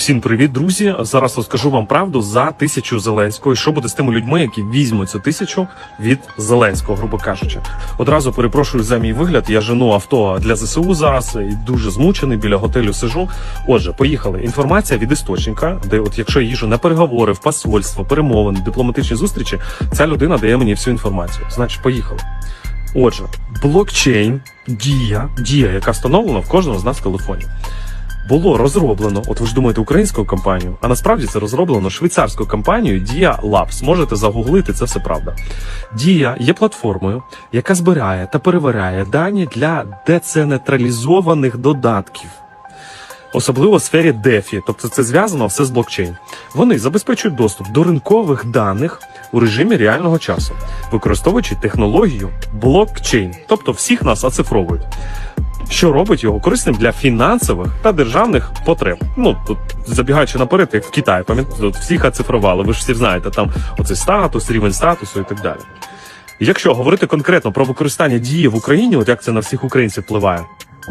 Всім привіт, друзі! Зараз розкажу вам правду за тисячу Зеленського. І що буде з тими людьми, які візьмуть цю тисячу від Зеленського, грубо кажучи. Одразу перепрошую за мій вигляд. Я жену авто для ЗСУ зараз і дуже змучений біля готелю сижу. Отже, поїхали. Інформація від істочника, де, от якщо я їжу на переговори, в посольство, перемовини, дипломатичні зустрічі, ця людина дає мені всю інформацію. Значить, поїхали. Отже, блокчейн, дія, дія, яка встановлена в кожному з нас в телефоні було розроблено, от ви ж думаєте, українською компанією, а насправді це розроблено швейцарською компанією Dia Labs. Можете загуглити, це все правда. Dia є платформою, яка збирає та перевіряє дані для децентралізованих додатків. Особливо в сфері DeFi, тобто це зв'язано все з блокчейн. Вони забезпечують доступ до ринкових даних у режимі реального часу, використовуючи технологію блокчейн, тобто всіх нас оцифровують що робить його корисним для фінансових та державних потреб. Ну тут забігаючи наперед, як в Китаї, пам'ятаєте, всіх оцифрували. Ви ж всі знаєте, там оцей статус, рівень статусу і так далі. Якщо говорити конкретно про використання дії в Україні, от як це на всіх українців впливає,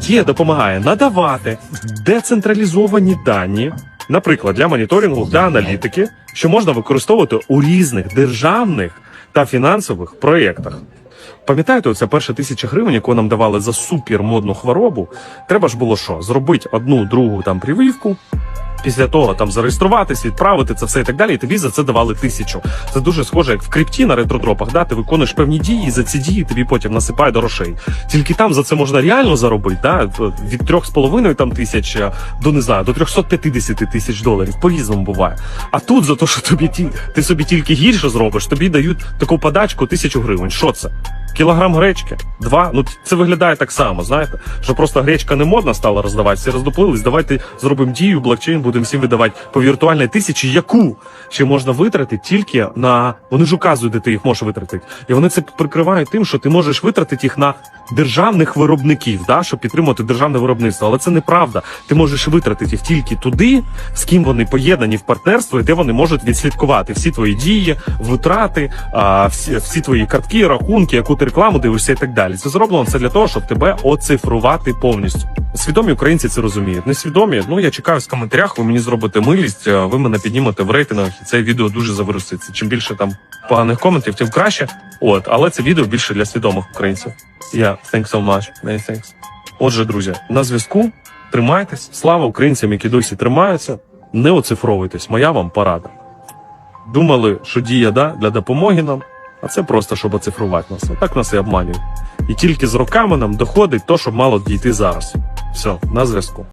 дія допомагає надавати децентралізовані дані, наприклад, для моніторингу, для аналітики, що можна використовувати у різних державних та фінансових проєктах. Пам'ятаєте, оця перша тисяча гривень, яку нам давали за супермодну хворобу, треба ж було що? Зробити одну другу там прививку. Після того там зареєструватись, відправити це все і так далі, і тобі за це давали тисячу. Це дуже схоже, як в крипті на ретродропах. Да? Ти виконуєш певні дії, і за ці дії тобі потім насипають грошей. Тільки там за це можна реально заробити, да? від трьох з половиною там тисяч до не знаю, до 350 тисяч доларів. По-різному буває. А тут за те, що тобі ті, ти собі тільки гірше зробиш, тобі дають таку подачку тисячу гривень. Що це? Кілограм гречки, два. Ну це виглядає так само. Знаєте, що просто гречка не модна стала роздавати, всі роздоплились. Давайте зробимо дію, блокчейн, будемо всім видавати по віртуальній тисячі, яку ще можна витратити тільки на вони ж указують, де ти їх можеш витратити, і вони це прикривають тим, що ти можеш витратити їх на державних виробників, да, щоб підтримувати державне виробництво. Але це неправда. Ти можеш витратити їх тільки туди, з ким вони поєднані в партнерство, і де вони можуть відслідкувати всі твої дії, витрати, а, всі, всі твої картки, рахунки, яку ти рекламу дивишся і так далі. Це зроблено все для того, щоб тебе оцифрувати повністю. Свідомі українці це розуміють. Несвідомі, ну я чекаю в коментарях. Ви мені зробите милість, ви мене піднімете в рейтингах, і це відео дуже завируситься. Чим більше там поганих коментів, тим краще. От, але це відео більше для свідомих українців. Я yeah, thanks so much. Many thanks. Отже, друзі, на зв'язку. Тримайтесь. Слава українцям, які досі тримаються. Не оцифровуйтесь. Моя вам порада. Думали, що дія да, для допомоги нам, а це просто щоб оцифрувати нас. Так нас і обманюють. І тільки з роками нам доходить то, що мало дійти зараз. Все, на зв'язку.